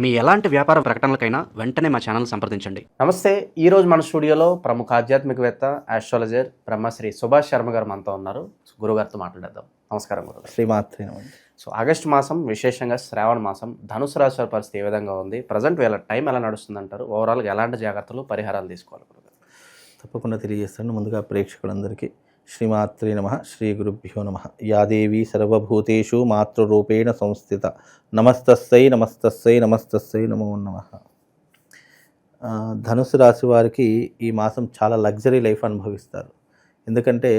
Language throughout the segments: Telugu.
మీ ఎలాంటి వ్యాపార ప్రకటనలకైనా వెంటనే మా ఛానల్ సంప్రదించండి. నమస్తే ఈ రోజు మన స్టూడియోలో ప్రముఖ ఆధ్యాత్మికవేత్త ఆస్ట్రాలజర్ బ్రహ్మశ్రీ సుభాష్ శర్మ గారు మనతో ఉన్నారు. గురుగారితో మాట్లాడేద్దాం. నమస్కారం గురుగారు. శ్రీమాత్రి సో ఆగస్టు మాసం విశేషంగా శ్రావణ మాసం ధనుసు రాశి వారి పరిస్థితి ఏ విధంగా ఉంది? ప్రజెంట్ వీళ్ళ టైం ఎలా నడుస్తుంది అంటారు ఓవరాల్గా ఎలాంటి జాగ్రత్తలు పరిహారాలు తీసుకోవాలి గురుగారు? తప్పకుండా తెలియజేస్తాను. ముందుగా ప్రేక్షకులందరికీ శ్రీమాత్రి నమ శ్రీ గురుభ్యో నమ. యాదేవి సర్వభూతేషు మాతృరూపేణ సంస్థిత. నమస్తస్సై నమస్తస్సై నమస్తస్సై నమో నమ. ధనుసు రాశి వారికి ఈ మాసం చాలా లగ్జరీ లైఫ్ అనుభవిస్తారు. ఎందుకంటే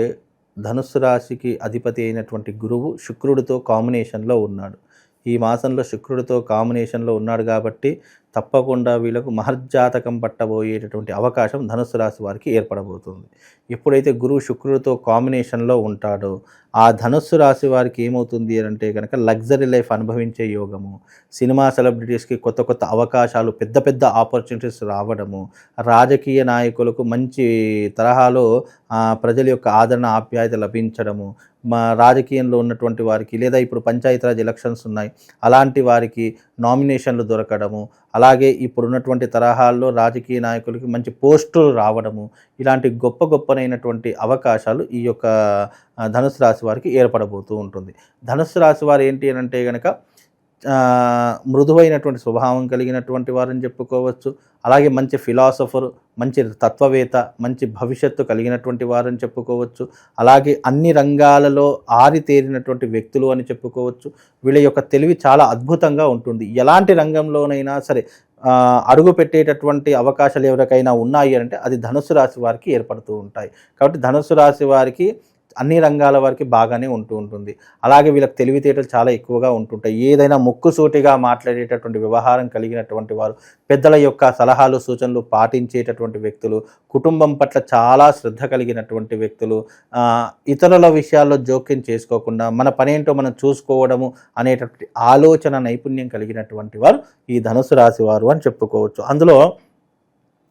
ధనుస్సు రాశికి అధిపతి అయినటువంటి గురువు శుక్రుడితో కాంబినేషన్లో ఉన్నాడు. ఈ మాసంలో శుక్రుడితో కాంబినేషన్లో ఉన్నాడు కాబట్టి తప్పకుండా వీళ్ళకు మహర్జాతకం పట్టబోయేటటువంటి అవకాశం ధనుస్సు రాశి వారికి ఏర్పడబోతుంది. ఎప్పుడైతే గురువు శుక్రుడితో కాంబినేషన్లో ఉంటాడో ఆ ధనుస్సు రాశి వారికి ఏమవుతుంది అని అంటే కనుక లగ్జరీ లైఫ్ అనుభవించే యోగము సినిమా సెలబ్రిటీస్కి కొత్త కొత్త అవకాశాలు పెద్ద పెద్ద ఆపర్చునిటీస్ రావడము రాజకీయ నాయకులకు మంచి తరహాలో ప్రజల యొక్క ఆదరణ ఆప్యాయత లభించడము మా రాజకీయంలో ఉన్నటువంటి వారికి లేదా ఇప్పుడు పంచాయతీరాజ్ ఎలక్షన్స్ ఉన్నాయి అలాంటి వారికి నామినేషన్లు దొరకడము అలాగే ఇప్పుడు ఉన్నటువంటి తరహాల్లో రాజకీయ నాయకులకి మంచి పోస్టులు రావడము ఇలాంటి గొప్ప గొప్పనైనటువంటి అవకాశాలు ఈ యొక్క ధనుసు రాశి వారికి ఏర్పడబోతూ ఉంటుంది. ధనుసు రాశి వారు ఏంటి అని అంటే కనుక మృదువైనటువంటి స్వభావం కలిగినటువంటి వారని చెప్పుకోవచ్చు. అలాగే మంచి ఫిలాసఫర్ మంచి తత్వవేత్త మంచి భవిష్యత్తు కలిగినటువంటి వారని చెప్పుకోవచ్చు. అలాగే అన్ని రంగాలలో ఆరితేరినటువంటి వ్యక్తులు అని చెప్పుకోవచ్చు. వీళ్ళ యొక్క తెలివి చాలా అద్భుతంగా ఉంటుంది. ఎలాంటి రంగంలోనైనా సరే అడుగు పెట్టేటటువంటి అవకాశాలు ఎవరికైనా ఉన్నాయి అంటే అది ధనుసు రాశి వారికి ఏర్పడుతూ ఉంటాయి. కాబట్టి ధనుసు రాశి వారికి అన్ని రంగాల వారికి బాగానే ఉంటూ ఉంటుంది. అలాగే వీళ్ళకి తెలివితేటలు చాలా ఎక్కువగా ఉంటుంటాయి. ఏదైనా ముక్కుసూటిగా మాట్లాడేటటువంటి వ్యవహారం కలిగినటువంటి వారు పెద్దల యొక్క సలహాలు సూచనలు పాటించేటటువంటి వ్యక్తులు కుటుంబం పట్ల చాలా శ్రద్ధ కలిగినటువంటి వ్యక్తులు ఇతరుల విషయాల్లో జోక్యం చేసుకోకుండా మన పనేంటో మనం చూసుకోవడము అనేటటువంటి ఆలోచన నైపుణ్యం కలిగినటువంటి వారు ఈ ధనుసు రాశి వారు అని చెప్పుకోవచ్చు. అందులో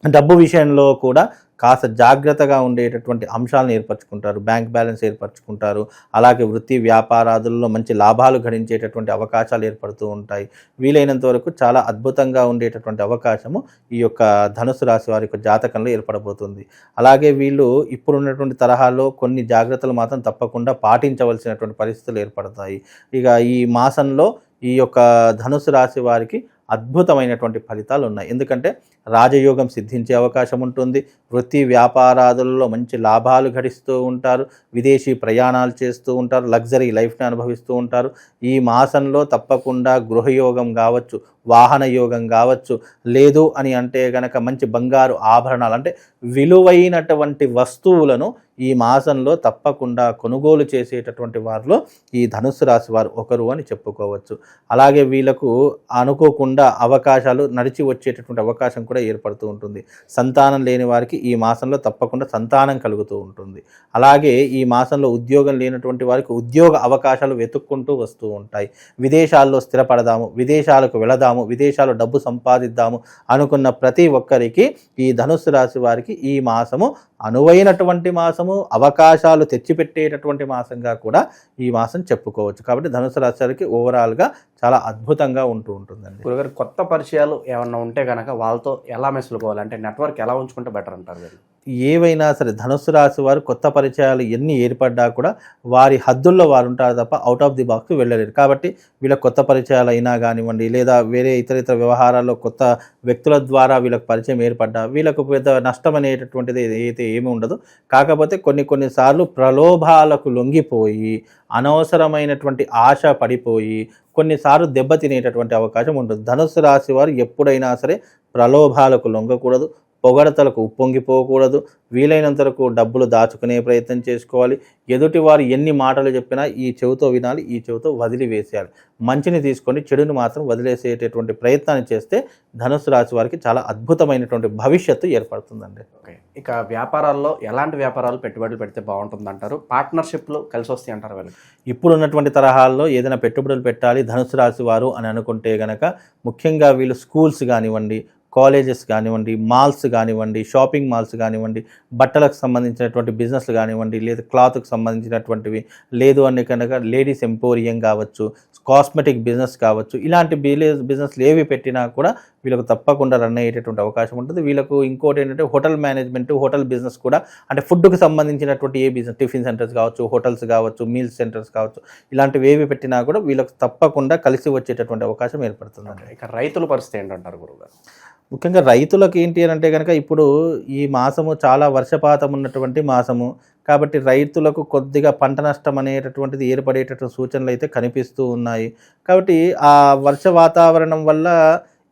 డబ్బు విషయంలో కూడా కాస్త జాగ్రత్తగా ఉండేటటువంటి అంశాలను ఏర్పరచుకుంటారు. Bank balance ఏర్పరచుకుంటారు. అలాగే వృత్తి వ్యాపారాదుల్లో మంచి లాభాలు గడించేటటువంటి అవకాశాలు ఏర్పడుతూ ఉంటాయి. వీలైనంత వరకు చాలా అద్భుతంగా ఉండేటటువంటి అవకాశము ఈ యొక్క ధనుసు రాశి వారి యొక్క జాతకంలో ఏర్పడబోతుంది. అలాగే వీళ్ళు ఇప్పుడున్నటువంటి తరహాలో కొన్ని జాగ్రత్తలు మాత్రం తప్పకుండా పాటించవలసినటువంటి పరిస్థితులు ఏర్పడతాయి. ఇక ఈ మాసంలో ఈ యొక్క ధనుసు రాశి వారికి అద్భుతమైనటువంటి ఫలితాలు ఉన్నాయి ఎందుకంటే రాజయోగం సిద్ధించే అవకాశం ఉంటుంది. వృత్తి వ్యాపారాదులలో మంచి లాభాలు గడిస్తూ ఉంటారు. విదేశీ ప్రయాణాలు చేస్తూ ఉంటారు. లగ్జరీ లైఫ్ని అనుభవిస్తూ ఉంటారు. ఈ మాసంలో తప్పకుండా గృహయోగం కావచ్చు వాహన యోగం కావచ్చు. లేదు అని అంటే గనక మంచి బంగారు ఆభరణాలు అంటే విలువైనటువంటి వస్తువులను ఈ మాసంలో తప్పకుండా కొనుగోలు చేసేటటువంటి వారిలో ఈ ధనుసు రాశి వారు ఒకరు అని చెప్పుకోవచ్చు. అలాగే వీళ్ళకు అనుకోకుండా అవకాశాలు నడిచి వచ్చేటటువంటి అవకాశం కూడా ఏర్పడుతూ ఉంటుంది. సంతానం లేని వారికి ఈ మాసంలో తప్పకుండా సంతానం కలుగుతూ ఉంటుంది. అలాగే ఈ మాసంలో ఉద్యోగం లేనటువంటి వారికి ఉద్యోగ అవకాశాలు వెతుక్కుంటూ వస్తూ ఉంటాయి. విదేశాల్లో స్థిరపడదాము విదేశాలకు వెళదాము విదేశాల్లో డబ్బు సంపాదిద్దాము అనుకున్న ప్రతి ఒక్కరికి ఈ ధనుస్సు రాశి వారికి ఈ మాసము అనువైనటువంటి మాసము అవకాశాలు తెచ్చిపెట్టేటటువంటి మాసంగా కూడా ఈ మాసం చెప్పుకోవచ్చు. కాబట్టి ధనుసు రాశి ఓవరాల్గా చాలా అద్భుతంగా ఉంటూ ఉంటుందండి. గురుగారు కొత్త పరిచయాలు ఏమన్నా ఉంటే కనుక వాళ్ళతో ఎలా మెసులుకోవాలి? అంటే నెట్వర్క్ ఎలా ఉంచుకుంటే బెటర్ అంటారు ఏవైనా సరే ధనుస్సు రాశి వారు కొత్త పరిచయాలు ఎన్ని ఏర్పడ్డా కూడా వారి హద్దుల్లో వారు ఉంటారు తప్ప అవుట్ ఆఫ్ ది బాక్స్ వెళ్ళలేరు. కాబట్టి వీళ్ళ కొత్త పరిచయాలు అయినా కానివ్వండి లేదా వేరే ఇతర ఇతర వ్యవహారాల్లో కొత్త వ్యక్తుల ద్వారా వీళ్ళకి పరిచయం ఏర్పడ్డా వీళ్ళకు పెద్ద నష్టం అనేటటువంటిది అయితే ఏమి ఉండదు. కాకపోతే కొన్ని కొన్నిసార్లు ప్రలోభాలకు లొంగిపోయి అనవసరమైనటువంటి ఆశ పడిపోయి కొన్నిసార్లు దెబ్బతినేటటువంటి అవకాశం ఉంటుంది ధనుస్సు రాశి వారు ఎప్పుడైనా సరే ప్రలోభాలకు లొంగకూడదు. పొగడతలకు ఉప్పొంగిపోకూడదు వీలైనంత వరకు డబ్బులు దాచుకునే ప్రయత్నం చేసుకోవాలి. ఎదుటి వారు ఎన్ని మాటలు చెప్పినా ఈ చెవితో వినాలి ఈ చెవితో వదిలివేసేయాలి. మంచిని తీసుకొని చెడుని మాత్రం వదిలేసేటటువంటి ప్రయత్నాన్ని చేస్తే ధనుసు రాశి వారికి చాలా అద్భుతమైనటువంటి భవిష్యత్తు ఏర్పడుతుందండి. ఓకే. ఇక వ్యాపారాల్లో ఎలాంటి వ్యాపారాలు పెట్టుబడులు పెడితే బాగుంటుంది అంటారు పార్ట్నర్షిప్లు కలిసి వస్తాయి అంటారు వీళ్ళకి. ఇప్పుడు ఉన్నటువంటి తరహాల్లో ఏదైనా పెట్టుబడులు పెట్టాలి ధనుసు రాశి వారు అని అనుకుంటే గనక ముఖ్యంగా వీళ్ళు స్కూల్స్ కానివ్వండి కాలేజెస్ కానివ్వండి మాల్స్ కానివ్వండి షాపింగ్ మాల్స్ కానివ్వండి బట్టలకు సంబంధించినటువంటి బిజినెస్లు కానివ్వండి లేదా క్లాత్కు సంబంధించినటువంటివి లేదు అని కనుక లేడీస్ ఎంపోరియం కావచ్చు కాస్మెటిక్ బిజినెస్ కావచ్చు ఇలాంటి బిజినెస్లు ఏవి పెట్టినా కూడా వీళ్ళకు తప్పకుండా రన్ అయ్యేటటువంటి అవకాశం ఉంటుంది. వీళ్ళకు ఇంకోటి ఏంటంటే హోటల్ మేనేజ్మెంట్ హోటల్ బిజినెస్ కూడా అంటే ఫుడ్కి సంబంధించినటువంటి ఏ బిజినెస్ టిఫిన్ సెంటర్స్ కావచ్చు హోటల్స్ కావచ్చు మీల్స్ సెంటర్స్ కావచ్చు ఇలాంటివి ఏవి పెట్టినా కూడా వీళ్ళకు తప్పకుండా కలిసి వచ్చేటటువంటి అవకాశం ఏర్పడుతుంది ఇక రైతుల పరిస్థితి ఏంటంటారు గురువు ముఖ్యంగా రైతులకు ఏంటి అని అంటే కనుక ఇప్పుడు ఈ మాసము చాలా వర్షపాతం ఉన్నటువంటి మాసము. కాబట్టి రైతులకు కొద్దిగా పంట నష్టం అనేటటువంటిది ఏర్పడేటటువంటి సూచనలు అయితే కనిపిస్తూ ఉన్నాయి. కాబట్టి ఆ వర్ష వాతావరణం వల్ల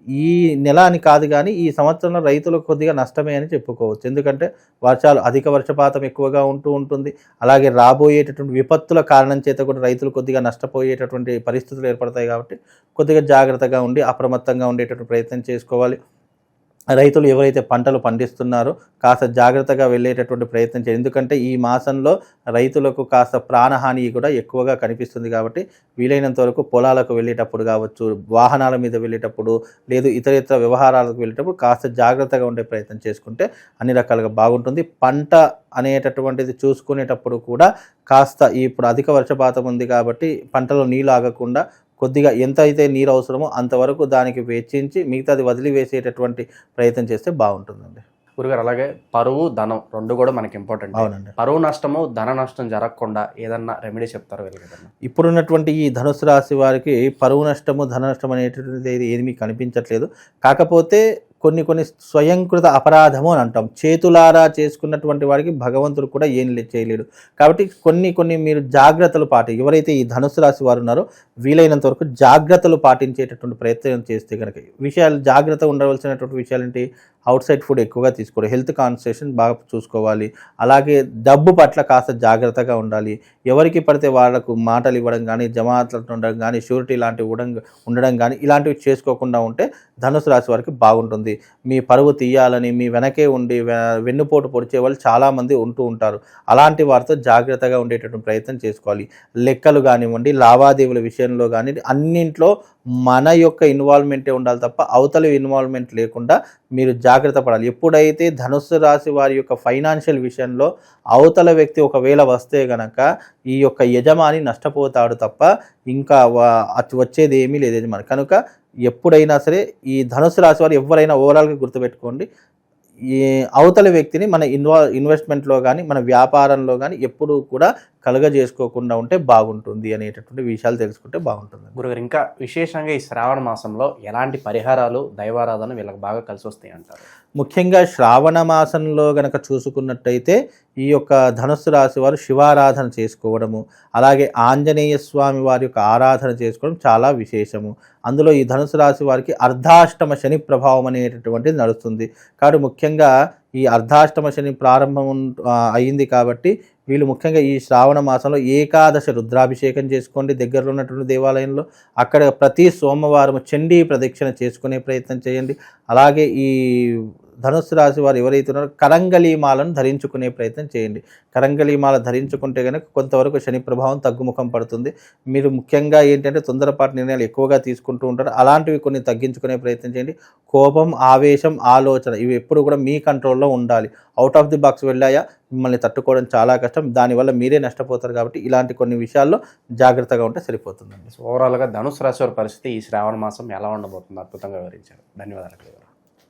ఈ నెల అని కాదు కానీ ఈ సంవత్సరంలో రైతులకు కొద్దిగా నష్టమే అని చెప్పుకోవచ్చు. ఎందుకంటే వర్షాలు అధిక వర్షపాతం ఎక్కువగా ఉంటూ ఉంటుంది. అలాగే రాబోయేటటువంటి విపత్తుల కారణం చేత కూడా రైతులు కొద్దిగా నష్టపోయేటటువంటి పరిస్థితులు ఏర్పడతాయి కాబట్టి కొద్దిగా జాగ్రత్తగా ఉండి అప్రమత్తంగా ఉండేటటువంటి ప్రయత్నం చేసుకోవాలి. రైతులు ఎవరైతే పంటలు పండిస్తున్నారో కాస్త జాగ్రత్తగా వెళ్ళేటటువంటి ప్రయత్నం చేయాలి ఎందుకంటే ఈ మాసంలో రైతులకు కాస్త ప్రాణహాని కూడా ఎక్కువగా కనిపిస్తుంది కాబట్టి వీలైనంత వరకు పొలాలకు వెళ్ళేటప్పుడు కావచ్చు వాహనాల మీద వెళ్ళేటప్పుడు లేదు ఇతర ఇతర వ్యవహారాలకు వెళ్ళేటప్పుడు కాస్త జాగ్రత్తగా ఉండే ప్రయత్నం చేసుకుంటే అన్ని రకాలుగా బాగుంటుంది. పంట అనేటటువంటిది చూసుకునేటప్పుడు కూడా కాస్త ఇప్పుడు అధిక వర్షపాతం ఉంది కాబట్టి పంటలో నీళ్ళు ఆగకుండా కొద్దిగా ఎంత అయితే నీరు అవసరమో అంతవరకు దానికి వెచ్చించి మిగతాది వదిలివేసేటటువంటి ప్రయత్నం చేస్తే బాగుంటుందండి. గురుగారు అలాగే పరువు ధనం రెండు కూడా మనకి ఇంపార్టెంట్ అవునండి. పరువు నష్టము ధన నష్టం జరగకుండా ఏదన్నా రెమెడీ చెప్తారు వీళ్ళకి ఇప్పుడున్నటువంటి ఈ ధనుసు రాశి వారికి పరువు నష్టము ధన నష్టం అనేటటువంటిది ఏది ఏమీ కనిపించట్లేదు. కాకపోతే కొన్ని కొన్ని స్వయంకృత అపరాధము అని అంటాం. చేతులారా చేసుకున్నటువంటి వారికి భగవంతుడు కూడా ఏం చేయలేడు. కాబట్టి కొన్ని కొన్ని మీరు జాగ్రత్తలు పాటి ఎవరైతే ఈ ధనుసు రాశి వారు ఉన్నారో వీలైనంత వరకు జాగ్రత్తలు పాటించేటటువంటి ప్రయత్నం చేస్తే కనుక విషయాలు జాగ్రత్త ఉండవలసినటువంటి విషయాలు ఏంటి? అవుట్ సైడ్ ఫుడ్ ఎక్కువగా తీసుకోవాలి. హెల్త్ కాన్సన్ట్రేషన్ బాగా చూసుకోవాలి. అలాగే డబ్బు పట్ల కాస్త జాగ్రత్తగా ఉండాలి. ఎవరికి పడితే వాళ్ళకు మాటలు ఇవ్వడం కానీ జమాతలు ఉండడం కానీ షూరిటీ లాంటివి ఇవ్వడం ఉండడం కానీ ఇలాంటివి చేసుకోకుండా ఉంటే ధనుసు రాశి వారికి బాగుంటుంది. మీ పరువు తీయాలని మీ వెనకే ఉండి వె- వెన్నుపోటు పొడిచే వాళ్ళు చాలామంది ఉంటూ ఉంటారు. అలాంటి వారితో జాగ్రత్తగా ఉండేటటువంటి ప్రయత్నం చేసుకోవాలి. లెక్కలు కానివ్వండి లావాదేవీల విషయంలో కానీ అన్నింట్లో మన యొక్క ఇన్వాల్వ్మెంటే ఉండాలి తప్ప అవతలి ఇన్వాల్వ్మెంట్ లేకుండా మీరు జాగ్రత్త పడాలి. ఎప్పుడైతే ధనుస్సు రాశి వారి యొక్క ఫైనాన్షియల్ విషయంలో అవతల వ్యక్తి ఒకవేళ వస్తే గనక ఈ యొక్క యజమాని నష్టపోతాడు తప్ప ఇంకా వచ్చేది ఏమీ లేదు యజమాని. కనుక ఎప్పుడైనా సరే ఈ ధనుసు రాశి వారు ఎవరైనా ఓవరాల్గా గుర్తుపెట్టుకోండి. ఈ అవతల వ్యక్తిని మన ఇన్వా ఇన్వెస్ట్మెంట్లో కానీ మన వ్యాపారంలో కానీ ఎప్పుడూ కూడా కలుగజేసుకోకుండా ఉంటే బాగుంటుంది అనేటటువంటి విషయాలు తెలుసుకుంటే బాగుంటుంది. గురుగారు ఇంకా విశేషంగా ఈ శ్రావణ మాసంలో ఎలాంటి పరిహారాలు దైవారాధన వీళ్ళకి బాగా కలిసి వస్తాయి అంటారు? ముఖ్యంగా శ్రావణ మాసంలో గనక చూసుకున్నట్టయితే ఈ యొక్క ధనుస్సు రాశి వారు శివారాధన చేసుకోవడము అలాగే ఆంజనేయ స్వామి వారి యొక్క ఆరాధన చేసుకోవడం చాలా విశేషము. అందులో ఈ ధనుసు రాశి వారికి అర్ధాష్టమ శని ప్రభావం అనేటటువంటిది నడుస్తుంది. కాబట్టి ముఖ్యంగా ఈ అర్ధాష్టమ శని ప్రారంభం అయింది కాబట్టి వీళ్ళు ముఖ్యంగా ఈ శ్రావణ మాసంలో ఏకాదశ రుద్రాభిషేకం చేసుకోండి. దగ్గరలో ఉన్నటువంటి దేవాలయంలో అక్కడ ప్రతి సోమవారం చండీ ప్రదక్షిణ చేసుకునే ప్రయత్నం చేయండి. అలాగే ఈ ధనుస్సు రాశి వారు ఎవరైతే ఉన్నారో కరంగలీమాలను ధరించుకునే ప్రయత్నం చేయండి. కరంగలీమాల ధరించుకుంటే కనుక కొంతవరకు శని ప్రభావం తగ్గుముఖం పడుతుంది. మీరు ముఖ్యంగా ఏంటంటే తొందరపాటు నిర్ణయాలు ఎక్కువగా తీసుకుంటూ ఉంటారు. అలాంటివి కొన్ని తగ్గించుకునే ప్రయత్నం చేయండి. కోపం ఆవేశం ఆలోచన ఇవి ఎప్పుడు కూడా మీ కంట్రోల్లో ఉండాలి. అవుట్ ఆఫ్ ది బాక్స్ వెళ్ళాయా? మిమ్మల్ని తట్టుకోవడం చాలా కష్టం. దానివల్ల మీరే నష్టపోతారు కాబట్టి ఇలాంటి కొన్ని విషయాల్లో జాగ్రత్తగా ఉంటే సరిపోతుందండి. ఓవరాల్గా ధనుసు రాశి వారి పరిస్థితి ఈ శ్రావణ మాసం ఎలా ఉండబోతుంది అద్భుతంగా వివరించారు. ధన్యవాదాలు.